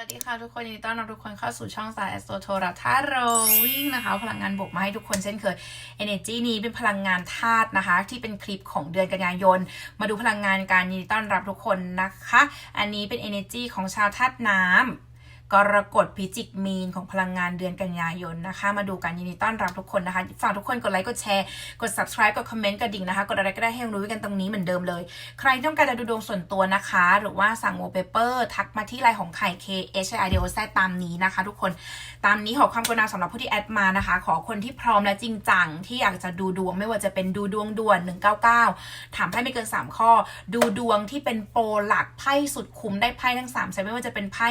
วัสดีค่ะทุกคนยินดีต้อนรับทุกคนเข้าสู่ช่องสายแอสโตโทราทาโรวิ่งนะคะ พลังงานบวกมาให้ทุกคนเช่นเคย Energy นี้เป็นพลังงานธาตุนะคะ ที่เป็นคลิปของเดือนกันยายน มาดูพลังงานการยินดีต้อนรับทุกคนนะคะ อันนี้เป็น Energy ของชาวธาตุน้ำ กรกฎพิจิกมีนของพลังงานเดือนกันยายนนะคะ มาดูกันยินดีต้อนรับทุกคนนะคะฝากทุกคนกดไลค์กดแชร์กด subscribe กดคอมเมนต์กระดิ่งนะคะ กดอะไรก็ได้ให้รู้กันตรงนี้เหมือนเดิมเลย ใครต้องการจะดูดวงส่วนตัวนะคะ หรือว่าสั่ง wallpaper ทักมาที่ไลน์ของไข่ K H I D O Z ตามนี้นะคะ ทุกคนตามนี้ขอความกรุณาสำหรับผู้ที่แอดมานะคะ ขอคนที่พร้อมและจริงจังที่อยากจะดูดวงไม่ว่าจะเป็นดูดวงด่วน 199 ถามไพ่ไม่เกิน 3 ข้อ ดูดวงที่เป็นโปรหลักไพ่สุดคุ้มได้ไพ่ทั้ง3ใช่ไม่ว่าจะเป็นไพ่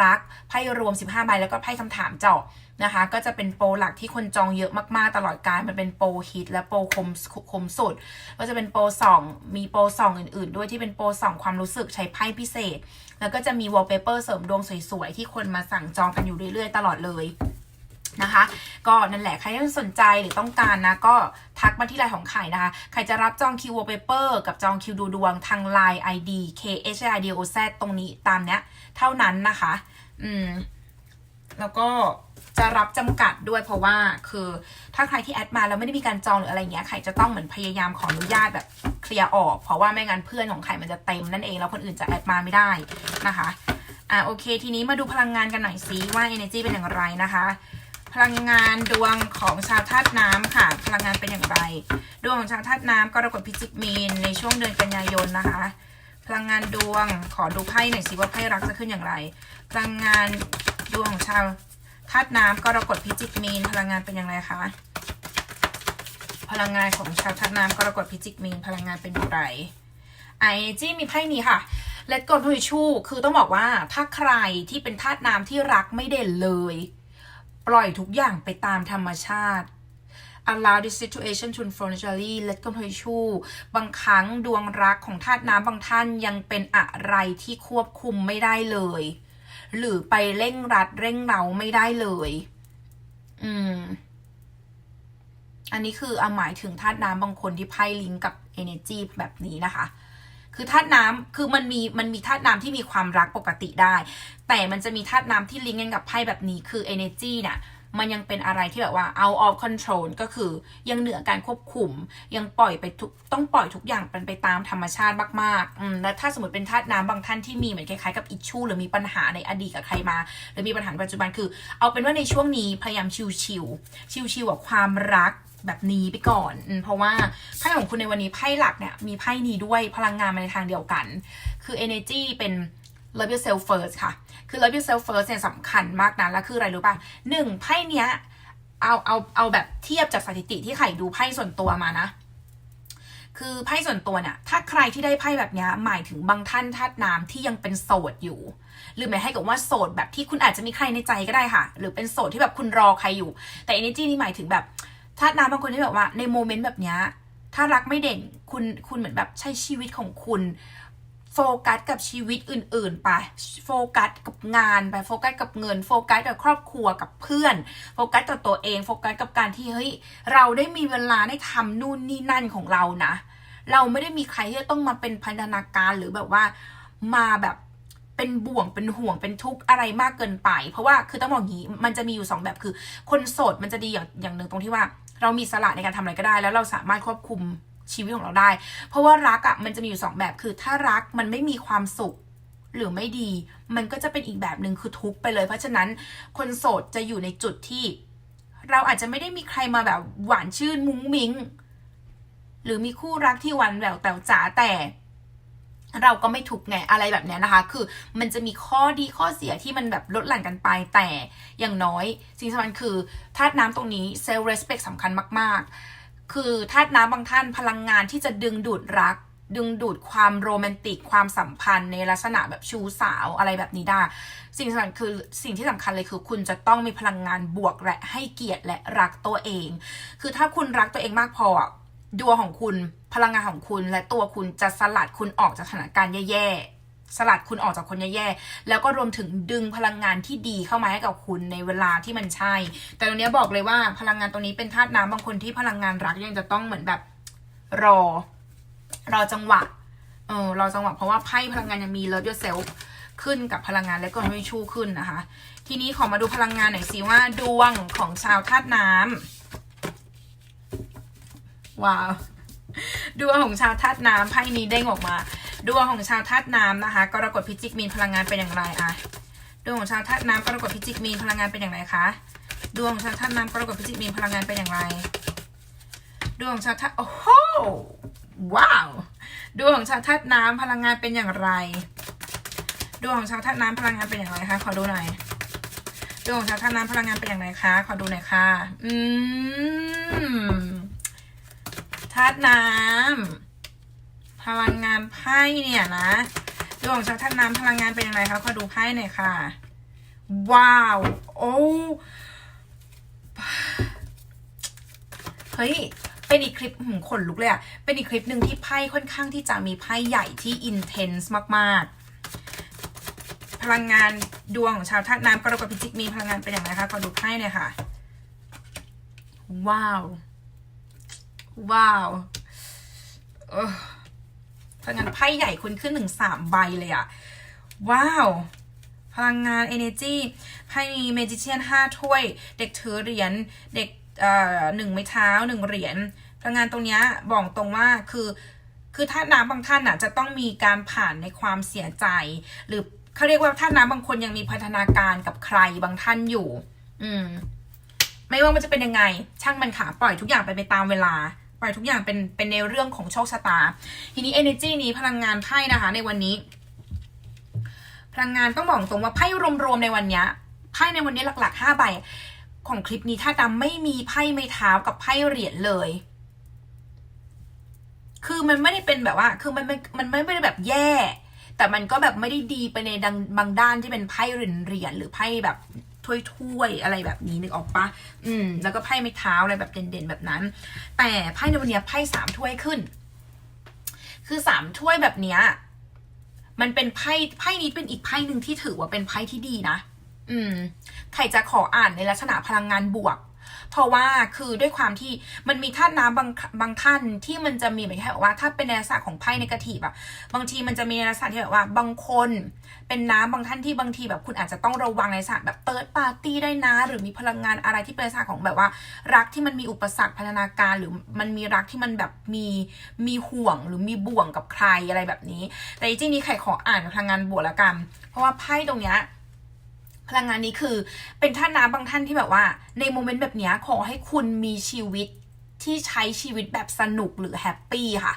รักไพ่รวม 15 ใบแล้วก็ไพ่คำถามเจาะนะคะ ก็จะเป็นโปรหลักที่คนจองเยอะมากๆ ตลอดการมันเป็นโปรฮิตและโปรคมคมสุด ก็จะเป็นโปรสองมีโปรสองอื่นๆ ด้วยที่เป็นโปรสองความรู้สึกใช้ไพ่พิเศษ แล้วก็จะมีวอลเปเปอร์เสริมดวงสวยๆ ที่คนมาสั่งจองกันอยู่เรื่อยๆ ตลอดเลยนะคะ ก็นั่นแหละ ใครที่สนใจหรือต้องการนะ ก็ทักมาที่ไลน์ของไข่นะคะ ใครจะรับจองคิววอลเปเปอร์กับจองคิวดูดวงทางไลน์ ID K H I D O Z ตรงนี้ตามเนี้ย เท่านั้นนะคะ อืม แล้วก็จะรับจำกัดด้วยเพราะว่าคือถ้าใครที่แอดมาแล้วไม่ได้มีการจองหรืออะไรเงี้ยไข่จะต้องเหมือนพยายามขออนุญาตแบบเคลียร์ออกเพราะว่าไม่งั้นเพื่อนของไข่มันจะเต็มนั่นเองแล้วคนอื่นจะแอดมาไม่ได้นะคะอ่าโอเค ทีนี้มาดูพลังงานกันหน่อยซิว่า energy เป็นอย่างไรนะคะ พลังงานดวงของชาวธาตุน้ำค่ะ พลังงานเป็นอย่างไร ดวงของชาวธาตุน้ำกรกฎพิจิกมีนในช่วงเดือนกันยายนนะคะ พลังงานดวง ขอดูไพ่หน่อยสิว่าไพ่รักจะขึ้นอย่างไร พลังงานดวงของชาวธาตุน้ำกรกฎพิจิกมีน พลังงานเป็นอย่างไรคะ พลังงานของชาวธาตุน้ำกรกฎพิจิกมีน พลังงานเป็นอย่างไรไอจี้มีไพ่นี้ค่ะ Let go to you คือต้องบอกว่าถ้าใครที่เป็นธาตุน้ำที่รักไม่เด่นเลย ปล่อยทุกอย่างไปตามธรรมชาติ allow the situation to unfold naturally let go to you บางครั้งดวงรักของธาตุน้ำบางท่านยังเป็นอะไรที่ควบคุมไม่ได้เลย หรือไปเร่งรัดเร่งเร้าไม่ได้เลย อืม อันนี้คือเอาหมายถึงธาตุน้ำบางคนที่ไพ่ลิงก์กับ energy แบบนี้นะคะคือธาตุน้ำคือมันมีมันมีธาตุน้ำที่มีความรักปกติได้ แต่มันจะมีธาตุน้ำที่ลิงก์กันกับไพ่แบบนี้คือ energy เนี่ย มันยังเป็นอะไรที่แบบว่า out of control ก็คือยังเหนือการควบคุม ยังปล่อยไปทุกต้องปล่อยทุกอย่างเป็นไปตามธรรมชาติมากๆอืมและถ้าสมมติเป็นธาตุน้ำบางท่านที่มีเหมือนคล้ายๆกับอิชชูหรือมีปัญหาในอดีตกับใครมา หรือมีปัญหาปัจจุบันคือ เอาเป็นว่าในช่วงนี้พยายามชิวๆชิวๆกับความรักแบบนี้ไปก่อน เพราะว่าไพ่ของคุณในวันนี้ไพ่หลักเนี่ยมีไพ่นี้ด้วยพลังงานมาในทางเดียวกัน คือ energy เป็น love yourself first ค่ะ คือ love yourself first เนี่ยสำคัญมากนะ แล้วคืออะไรรู้ป่ะหนึ่งไพ่เนี้ย เอาเอาเอาแบบเทียบจากสถิติที่ไข่ดูไพ่ส่วนตัวมานะ คือไพ่ส่วนตัวเนี่ย ถ้าใครที่ได้ไพ่แบบเนี้ยหมายถึงบางท่านธาตุน้ำที่ยังเป็นโสดอยู่ หรือหมายให้กับว่าโสดแบบที่คุณอาจจะมีใครในใจก็ได้ค่ะ หรือเป็นโสดที่แบบคุณรอใครอยู่ แต่ energy นี่หมายถึงแบบธาตุน้ำบางคนที่แบบว่าในโมเมนต์แบบเนี้ยถ้ารักไม่เด่นคุณคุณเหมือนแบบใช้ชีวิตของคุณ โฟกัสกับชีวิตอื่น ๆ ไป โฟกัสกับงานไป โฟกัสกับเงิน โฟกัสกับครอบครัวกับเพื่อน โฟกัสกับตัวเอง โฟกัสกับการที่เฮ้ยเราได้มีเวลาได้ทำนู่นนี่นั่นของเรานะ เราไม่ได้มีใครที่ต้องมาเป็นพันธนาการหรือแบบว่ามาแบบเป็นบ่วงเป็นห่วงเป็นทุกข์อะไรมากเกินไป เพราะว่าคือต้องบอกอย่างนี้ มันจะมีอยู่สองแบบคือ คนโสดมันจะดีอย่างอย่างหนึ่งตรงที่ว่า เรามีสละในการทำอะไรก็ได้ แล้วเราสามารถควบคุม ชีวิตของเราได้ เพราะว่ารักอะ่ะมันจะมีอยู่สองแบบคือ ถ้ารักมันไม่มีความสุขหรือไม่ดี มันก็จะเป็นอีกแบบหนึ่งคือทุกไปเลย เพราะฉะนั้นคนโสดจะอยู่ในจุดที่ เราอาจจะไม่ได้มีใครมาแบบหวานชื่นมุ้งมิ้ง หรือมีคู่รักที่หวานแหววแต่จ๋าแต่เราก็ไม่ถูกไงอะไรแบบนี้นะคะ คือมันจะมีข้อดีข้อเสียที่มันแบบลดหลั่นกันไป แต่อย่างน้อยสิ่งสำคัญคือธาตุน้ำตรงนี้เซลล์เรสเพคสำคัญมาก ๆ คือธาตุน้ำบางท่านพลังงานที่จะดึงดูดรัก ดึงดูดความโรแมนติกความสัมพันธ์ในลักษณะแบบชูสาวอะไรแบบนี้ได้ สิ่งสำคัญคือสิ่งที่สำคัญเลยคือ คุณจะต้องมีพลังงานบวกและให้เกียรติและรักตัวเอง คือถ้าคุณรักตัวเองมากพอดวงของคุณพลังงานของคุณและตัวคุณจะสลัดคุณออกจากสถานการณ์แย่ๆ สลัดคุณออกจากคนแย่ๆ แล้วก็รวมถึงดึงพลังงานที่ดีเข้ามาให้กับคุณในเวลาที่มันใช่ แต่ตรงนี้บอกเลยว่าพลังงานตรงนี้เป็นธาตุน้ำบางคนที่พลังงานรักยังจะต้องเหมือนแบบรอ รอจังหวะ เออรอจังหวะเพราะว่าไพ่พลังงานยังมี love yourself ขึ้นกับพลังงานและก็ไม่ชูขึ้นนะคะ ทีนี้ขอมาดูพลังงานหน่อยสิว่าดวงของชาวธาตุน้ำว้าวดวงของชาวธาตุน้ำไพ่นี้เด้งออกมา ดวงของชาวธาตุน้ำนะคะกรกฎพิจิกมีนพลังงานเป็นอย่างไรอะดวงของชาวธาตุน้ำกรกฎพิจิกมีนพลังงานเป็นอย่างไรคะดวงของชาวธาตุน้ำกรกฎพิจิกมีนพลังงานเป็นอย่างไร ดวงของชาวธาตุโอ้โหว้าวดวงของชาวธาตุน้ำพลังงานเป็นอย่างไร ดวงของชาวธาตุน้ำพลังงานเป็นอย่างไรคะขอดูหน่อยดวงของชาวธาตุน้ำพลังงานเป็นอย่างไรคะขอดูหน่อยค่ะ อืมธาตุน้ำ พลังงานไพ่เนี่ยนะดวงของชาวธาตุน้ำพลังงานเป็นย่างไรคะขอดูไพ่หน่อยค่ะ ว้าว โอ้เฮ้ย เป็นอีกคลิปหืมขนลุกเลยอะเป็นอีกคลิปหนึ่งที่ไพ่ค่อนข้างที่จะมีไพ่ใหญ่ที่อินเทนส์มาก ๆ พลังงานดวงของชาวธาตุน้ำกรกฎพิจิกมีพลังงานเป็นอย่างไรคะขอดูไพ่หน่อยค่ะ ว้าว ว้าว เออ พลังงานไพ่ใหญ่คุณขึ้นถึงสามใบเลยอะว้าว พลังงาน energy ไพ่มี magician ห้าถ้วย เด็กถือเหรียญเด็กเอ่อหนึ่งไม้เท้าหนึ่งเหรียญพลังงานตรงเนี้ยบอกตรงว่าคือคือท่าน้ำบางท่านอะจะต้องมีการผ่านในความเสียใจ หรือเขาเรียกว่าท่าตุน้ำบางคนยังมีพัฒนาการกับใครบางท่านอยู่ อืม ไม่ว่ามันจะเป็นยังไง ช่างมันค่ะปล่อยทุกอย่างไปไปตามเวลา ไปทุกอย่างเป็นเป็นในเรื่องของโชคชะตา ทีนี้ energy นี้พลังงานไพ่นะคะ ในวันนี้ พลังงานต้องบอกตรงว่าไพ่รวมๆในวันนี้ไพ่ในวันนี้หลักๆห้าใบของคลิปนี้ถ้าดำไม่มีไพ่ไม้เท้ากับไพ่เหรียญเลย คือมันไม่ได้เป็นแบบว่า คือมันมันมันไม่ได้แบบแย่ แต่มันก็แบบไม่ได้ดีไปในดังบางด้านที่เป็นไพ่เหรียญเหรียญหรือไพ่แบบ ถ้วยๆอะไรแบบนี้นึกออกปะอืม แล้วก็ไพ่ไม้เท้าอะไรแบบเด่นๆแบบนั้น แต่ไพ่ในวันเนี้ยไพ่สามถ้วยขึ้น คือสามถ้วยแบบเนี้ยมันเป็นไพ่ไพ่นี้เป็นอีกไพ่หนึ่งที่ถือว่าเป็นไพ่ที่ดีนะ อืม ใครจะขออ่านในลักษณะพลังงานบวก เพราะว่าคือด้วยความที่มันมีท่านน้ำบางบางท่านที่มันจะมีแบบแค่ว่า ถ้าเป็นในลักษณะของไพ่ในกระถีบอะบางทีมันจะมีในลักษณะที่แบบว่าบางคนเป็นน้ำบางท่านที่บางทีแบบคุณอาจจะต้องระวังในลักษณะแบบเติร์ดปาร์ตี้ได้นะ หรือมีพลังงานอะไรที่เป็นลักษณะของแบบว่า รักที่มันมีอุปสรรคพัฒนาการ หรือมันมีรักที่มันแบบมีมีห่วงหรือมีบ่วงกับใครอะไรแบบนี้ แต่จริงๆนี้ไข่ขออ่านพลังงานบวกละกัน เพราะว่าไพ่ตรงเนี้ย พลังงานนี้คือเป็นท่านน้ำบางท่านที่แบบว่า ในโมเมนต์แบบนี้ขอให้คุณมีชีวิตที่ใช้ชีวิตแบบสนุกหรือแฮปปี้ค่ะ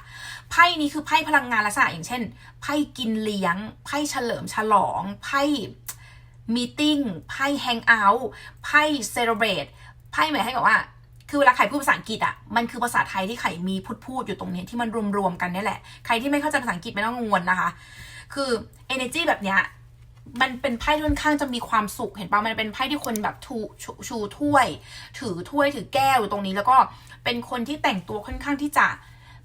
ไพ่นี้คือไพ่พลังงานลักษณะอย่างเช่น ไพ่กินเลี้ยง ไพ่เฉลิมฉลอง ไพ่มีติ้ง ไพ่แฮงเอาท์ ไพ่เซเลบรตไพ่หมายให้กับว่า คือเวลาใครพูดภาษาอังกฤษอะ มันคือภาษาไทยที่ไข่มีพูดพูดอยู่ตรงนี้ที่มันรวมๆกันนี่แหละ ใครที่ไม่เข้าใจภาษาอังกฤษไม่ต้องกังวลนะคะ คือ energy แบบเนี้ย มันเป็นไพ่ค่อนข้างจะมีความสุขเห็นปะมันเป็นไพ่ที่คนแบบชูชูชูถ้วย ถือถ้วยถือแก้วอยู่ตรงนี้ แล้วก็เป็นคนที่แต่งตัวค่อนข้างที่จะ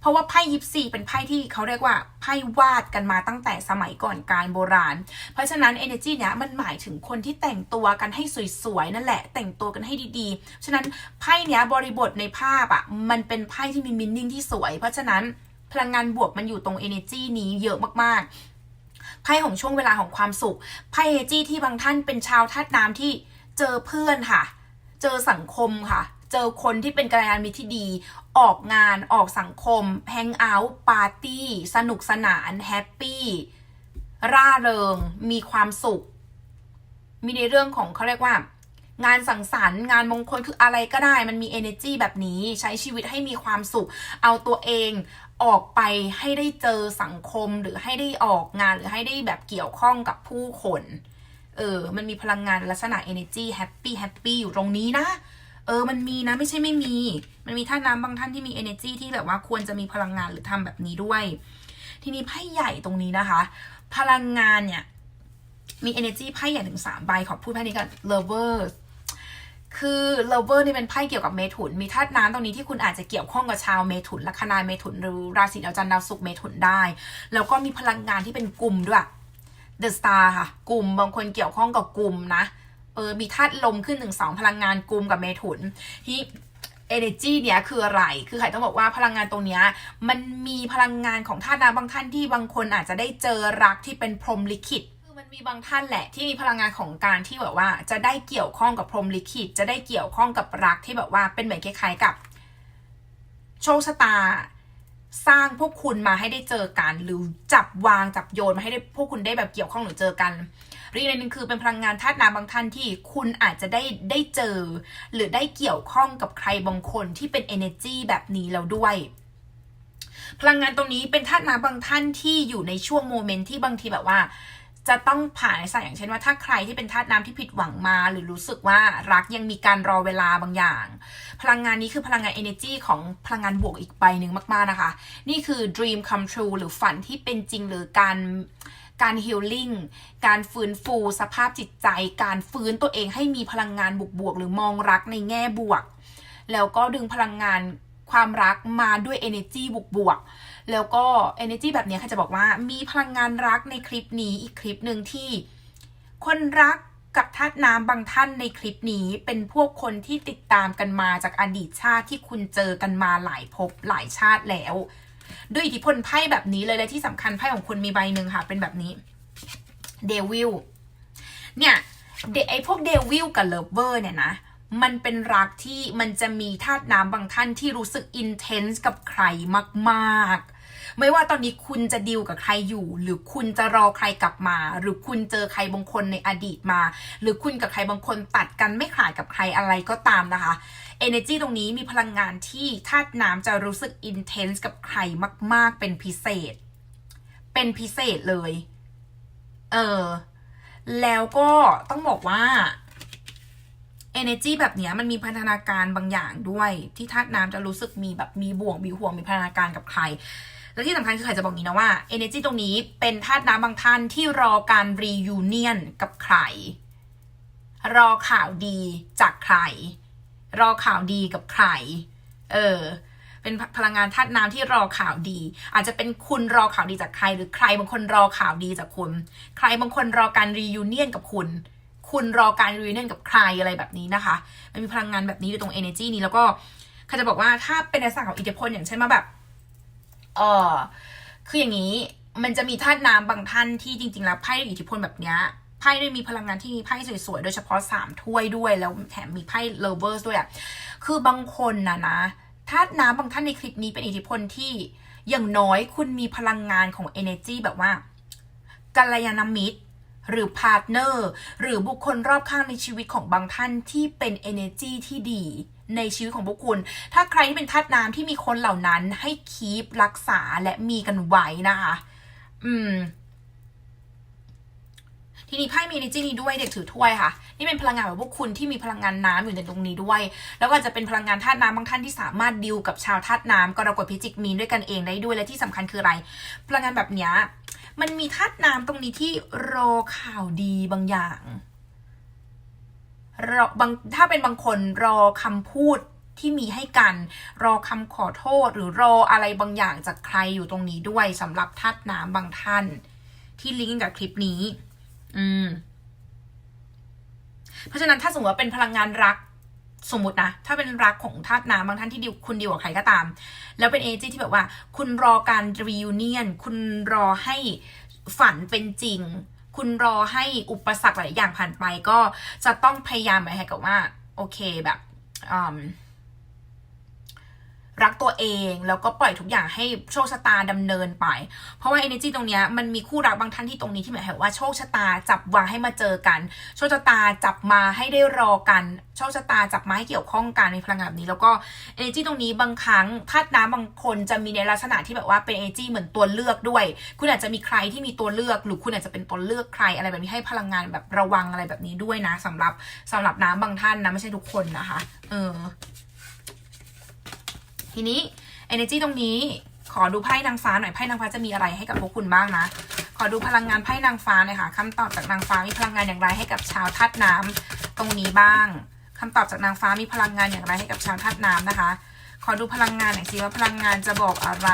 เพราะว่าไพ่ยิปซีเป็นไพ่ที่เขาเรียกว่าไพ่วาดกันมาตั้งแต่สมัยก่อนการโบราณ เพราะฉะนั้น energy เนี้ยมันหมายถึงคนที่แต่งตัวกันให้สวยๆนั่นแหละ แต่งตัวกันให้ดีๆ ฉะนั้นไพ่เนี้ยบริบทในภาพอะ่ะมันเป็นไพ่ที่มีมินนิ่งที่สวย เพราะฉะนั้นพลังงานบวกมันอยู่ตรง energy นี้เยอะมากๆ ไพ่ของช่วงเวลาของความสุขไพ่เอจี้ที่บางท่านเป็นชาวธาตุน้ำที่เจอเพื่อนค่ะ เจอสังคมค่ะ เจอคนที่เป็นกัลยาณมิตรที่ดี ออกงานออกสังคมแฮงเอาท์ปาร์ตี้ สนุกสนานแฮปปี้ร่าเริง มีความสุข มีในเรื่องของเขาเรียกว่า งานสังสรรค์งานมงคลคืออะไรก็ได้ มันมี energy แบบนี้ใช้ชีวิตให้มีความสุข เอาตัวเอง ออกไปให้ได้เจอสังคมหรือให้ได้ออกงานหรือให้ได้แบบเกี่ยวข้องกับผู้คน เออ มันมีพลังงานลักษณะ energy happy happy อยู่ตรงนี้นะ เออ มันมีนะไม่ใช่ไม่มี มันมีท่านน้ำบางท่านที่มี energy ที่แบบว่าควรจะมีพลังงานหรือทำแบบนี้ด้วย ทีนี้ไพ่ใหญ่ตรงนี้นะคะ พลังงานเนี่ยมี energy ไพ่ใหญ่ถึงสามใบขอพูดไพ่นี้กัน lovers คือ lover นี่เป็นไพ่เกี่ยวกับเมถุน มีธาตุน้ำตรงนี้ที่คุณอาจจะเกี่ยวข้องกับชาวเมถุนลัคนาเมถุนหรือราศีดาวจันทร์ดาวศุกร์เมถุนได้ แล้วก็มีพลังงานที่เป็นกลุ่มด้วย The Star ค่ะ กลุ่มบางคนเกี่ยวข้องกับกลุ่มนะเออมีธาตุลมขึ้นหนึ่งสองพลังงานกลุ่มกับเมถุนที่ energy เนี้ยคืออะไร คือไข่ต้องบอกว่าพลังงานตรงเนี้ยมันมีพลังงานของธาตุน้ำบางท่านที่บางคนอาจจะได้เจอรักที่เป็นพรหมลิขิต มีบางท่านแหละที่มีพลังงานของการที่แบบว่า จะได้เกี่ยวข้องกับพรหมลิขิต จะได้เกี่ยวข้องกับรักที่แบบว่าเป็นเหมือนคล้ายๆกับ โชคชะตา สร้างพวกคุณมาให้ได้เจอกันหรือจับวางจับโยนมาให้ได้พวกคุณได้แบบเกี่ยวข้องหรือเจอกันหรืออีกในหนึ่งคือเป็นพลังงานธาตุน้ำบางท่านที่คุณอาจจะได้ได้เจอ หรือได้เกี่ยวข้องกับใครบางคนที่เป็น energy แบบนี้แล้วด้วยพลังงานตรงนี้เป็นธาตุน้ำบางท่านที่อยู่ในช่วงโมเมนต์ที่บางทีแบบว่า จะต้องผ่านสายอย่างเช่นว่าถ้าใครที่เป็นธาตุน้ำที่ผิดหวังมา หรือรู้สึกว่ารักยังมีการรอเวลาบางอย่าง พลังงานนี้คือพลังงาน energy ของพลังงานบวกอีกใบหนึ่งมาก ๆ นะคะ นี่คือ dream come true หรือฝันที่เป็นจริงหรือการการ healing การฟื้นฟูสภาพจิตใจ การฟื้นตัวเองให้มีพลังงานบวกๆหรือมองรักในแง่บวก แล้วก็ดึงพลังงานความรักมาด้วย energy บวกๆ แล้วก็ energy แบบนี้ค่ะจะบอกว่ามีพลังงานรักในคลิปนี้อีกคลิปหนึ่งที่ คนรักกับธาตุน้ำบางท่านในคลิปนี้เป็นพวกคนที่ติดตามกันมาจากอดีตชาติที่คุณเจอกันมาหลายภพหลายชาติแล้ว ด้วยอิทธิพลไพ่แบบนี้เลยและที่สำคัญไพ่ของคุณมีใบหนึ่งค่ะ เป็นแบบนี้เดวิลเนี่ยไอพวกเดวิลกับเลิฟเวอร์เนี่ยนะ มันเป็นรักที่มันจะมีธาตุน้ำบางท่านที่รู้สึกอินเทนส์กับใครมากๆ ไม่ว่าตอนนี้คุณจะดิวกับใครอยู่ หรือคุณจะรอใครกลับมา หรือคุณเจอใครบางคนในอดีตมา หรือคุณกับใครบางคนตัดกันไม่ขาดกับใครอะไรก็ตามนะคะ energy ตรงนี้มีพลังงานที่ธาตุน้ำจะรู้สึก intense กับใครมาก ๆ เป็นพิเศษ เป็นพิเศษเลย เออ แล้วก็ต้องบอกว่า energy แบบนี้มันมีพันธนาการบางอย่างด้วย ที่ธาตุน้ำจะรู้สึกมีแบบมีบ่วงมีห่วงมีพันธนาการกับใคร และที่สำคัญคือใครจะบอกนี้นะว่า energy ตรงนี้เป็นธาตุน้ำบางท่านที่รอการ reunion กับใคร รอข่าวดีจากใคร รอข่าวดีกับใคร เออเป็นพลังงานธาตุน้ำที่รอข่าวดี อาจจะเป็นคุณรอข่าวดีจากใคร หรือใครบางคนรอข่าวดีจากคุณ ใครบางคนรอการรียูเนียนกับคุณ คุณรอการรีเนียนกับใครอะไรแบบนี้นะคะ มันมีพลังงานแบบนี้อยู่ตรง energy นี้แล้วก็เขาจะบอกว่าถ้าเป็นในลักษณะของอิทธิพลอย่างเช่นมาแบบเออคืออย่างนี้มันจะมีธาตุน้ำบางท่านที่จริง ๆ แล้วไพ่อิทธิพลแบบเนี้ยไพ่ได้มีพลังงานที่มีไพ่สวยๆ โดยเฉพาะสามถ้วยด้วย แล้วแถมมีไพ่เลเวอร์ด้วยอะ่ะ คือบางคนนะนะธาตุน้ำบางท่านในคลิปนี้เป็นอิทธิพลที่อย่างน้อยคุณมีพลังงานของ energy แบบว่ากัลยาณมิตร หรือพาร์ทเนอร์หรือบุคคลรอบข้างในชีวิตของบางท่านที่เป็น energy ที่ดีในชีวิตของพวกคุณ ถ้าใครที่เป็นธาตุน้ำที่มีคนเหล่านั้นให้คีปรักษาและมีกันไว้นะคะ อืม ทีนี้ไพ่มี energy นี้ด้วยเด็กถือถ้วยค่ะ นี่เป็นพลังงานของพวกคุณที่มีพลังงานน้ำอยู่ในตรงนี้ด้วย แล้วก็จะเป็นพลังงานธาตุน้ำบางท่านที่สามารถดิวกับชาวธาตุน้ำกรกฎพิจิกมีนด้วยกันเองได้ด้วยและที่สำคัญคืออะไร พลังงานแบบเนี้ย มันมีธาตุน้ำตรงนี้ที่รอข่าวดีบางอย่างรอบางถ้าเป็นบางคนรอคำพูดที่มีให้กัน รอคำขอโทษหรือรออะไรบางอย่างจากใครอยู่ตรงนี้ด้วยสำหรับธาตุน้ำบางท่าน ที่ลิงก์กับคลิปนี้ อืม เพราะฉะนั้นถ้าสมมติว่าเป็นพลังงานรัก สมมตินะ ถ้าเป็นรักของธาตุน้ำบางท่านที่ดิวคุณดิวกับใครก็ตาม แล้วเป็นเอเจที่แบบว่า คุณรอการรีวิเนียนคุณรอให้ฝันเป็นจริง คุณรอให้อุปสรรคหลายอย่างผ่านไปก็จะต้องพยายามไปให้กับว่า โอเคแบบอืม รักตัวเองแล้วก็ปล่อยทุกอย่างให้โชคชะตาดำเนินไป เพราะว่า energy ตรงนี้มันมีคู่รักบางท่านที่ตรงนี้ที่หมายถึงว่าโชคชะตาจับวางให้มาเจอกัน โชคชะตาจับมาให้ได้รอกัน โชคชะตาจับมาให้เกี่ยวข้องกันในพลังงานแบบนี้ แล้วก็ energy ตรงนี้บางครั้งธาตุน้ำบางคนจะมีในลักษณะที่แบบว่าเป็น energy เหมือนตัวเลือกด้วย คุณอาจจะมีใครที่มีตัวเลือก หรือคุณอาจจะเป็นตัวเลือกใครอะไรแบบนี้ให้พลังงานแบบระวังอะไรแบบนี้ด้วยนะสำหรับสำหรับน้ำบางท่านนะไม่ใช่ทุกคนนะคะ เออ ทีนี้ energy ตรงนี้ขอดูไพ่นางฟ้าหน่อยไพ่นางฟ้าจะมีอะไรให้กับพวกคุณบ้างนะ ขอดูพลังงานไพ่นางฟ้าหน่อยค่ะคำตอบจากนางฟ้ามีพลังงานอย่างไรให้กับชาวธาตุน้ำตรงนี้บ้างคำตอบจากนางฟ้ามีพลังงานอย่างไรให้กับชาวธาตุน้ำนะคะ ขอดูพลังงานหน่อยสิว่าพลังงานจะบอกอะไร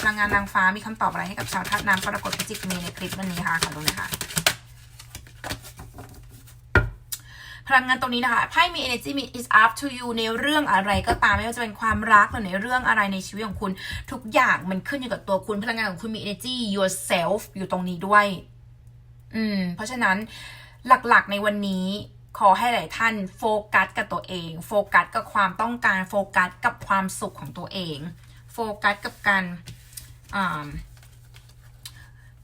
พลังงานนางฟ้ามีคำตอบอะไรให้กับชาวธาตุน้ำกรกฎพิจิกเมในคลิปวันนี้ค่ะขอดูหนะคะ พลังงานตรงนี้นะคะไพ่มี energy มี is up to you ในเรื่องอะไรก็ตามไม่ว่าจะเป็นความรักหรือในเรื่องอะไรในชีวิตของคุณ ทุกอย่างมันขึ้นอยู่กับตัวคุณพลังงานของคุณมี energy yourself อยู่ตรงนี้ด้วย อืม เพราะฉะนั้นหลักๆในวันนี้ขอให้หลายท่านโฟกัสกับตัวเอง โฟกัสกับความต้องการโฟกัสกับความสุขของตัวเอง โฟกัสกับการอ่า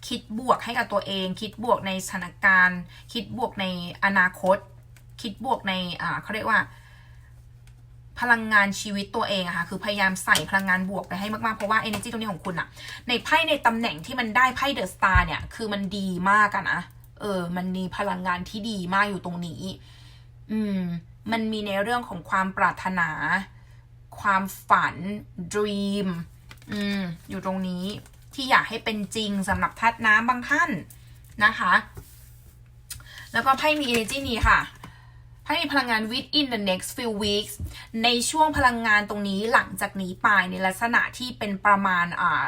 คิดบวกให้กับตัวเอง คิดบวกในสถานการณ์ คิดบวกในอนาคต คิดบวกในอ่าเขาเรียกว่า พลังงานชีวิตตัวเองอะค่ะคือพยายามใส่พลังงานบวกไปให้มากๆ เพราะว่า energy ตรงนี้ของคุณอะในไพ่ในตำแหน่งที่มันได้ไพ่เดอะสตาร์เนี่ย คือมันดีมากอะนะเออ มันมีพลังงานที่ดีมากอยู่ตรงนี้ อืม มันมีในเรื่องของความปรารถนา ความฝัน dream อืม อยู่ตรงนี้ที่อยากให้เป็นจริงสำหรับทัดน้ำบางท่านนะคะ แล้วก็ไพ่มี energy นี้ค่ะ ให้มีพลังงาน within the next few weeks ในช่วงพลังงานตรงนี้หลังจากนี้ไปในลักษณะที่เป็นประมาณอ่า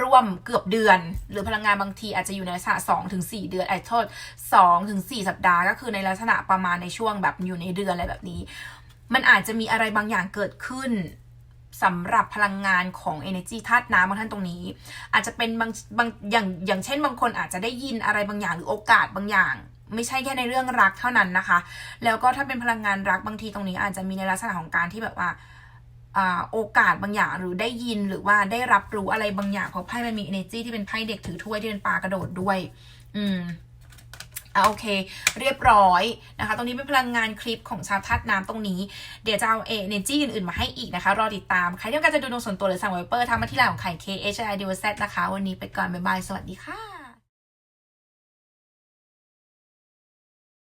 ร่วมเกือบเดือน หรือพลังงานบางทีอาจจะอยู่ในลักษณะ2ถึง4เดือนไอ้โทษ2ถึง4สัปดาห์ก็คือในลักษณะประมาณในช่วงแบบอยู่ในเดือนอะไรแบบนี้ มันอาจจะมีอะไรบางอย่างเกิดขึ้นสำหรับพลังงานของ energy ธาตุน้ำบางท่านตรงนี้ อาจจะเป็นบางบางอย่างอย่างเช่นบางคนอาจจะได้ยินอะไรบางอย่างหรือโอกาสบางอย่าง ไม่ใช่แค่ในเรื่องรักเท่านั้นนะคะ แล้วก็ถ้าเป็นพลังงานรักบางทีตรงนี้อาจจะมีในลักษณะของการที่แบบว่าโอกาสบางอย่างหรือได้ยินหรือว่าได้รับรู้อะไรบางอย่างเพราะไพ่มันมี energy ที่เป็นไพ่เด็กถือถ้วยที่เป็นปลากระโดดด้วย อืมอะโอเค เรียบร้อยนะคะ ตรงนี้เป็นพลังงานคลิปของชาวธาตุน้ำตรงนี้ เดี๋ยวจะเอาเอเนจีอื่นๆ มาให้อีกนะคะ รอติดตาม ใครที่ต้องการจะดูดวงส่วนตัวหรือสั่งไวเปอร์ทำมาที่ไลน์ของไข่ K H I D Z นะคะ วันนี้ไปก่อน บ๊ายบาย สวัสดีค่ะ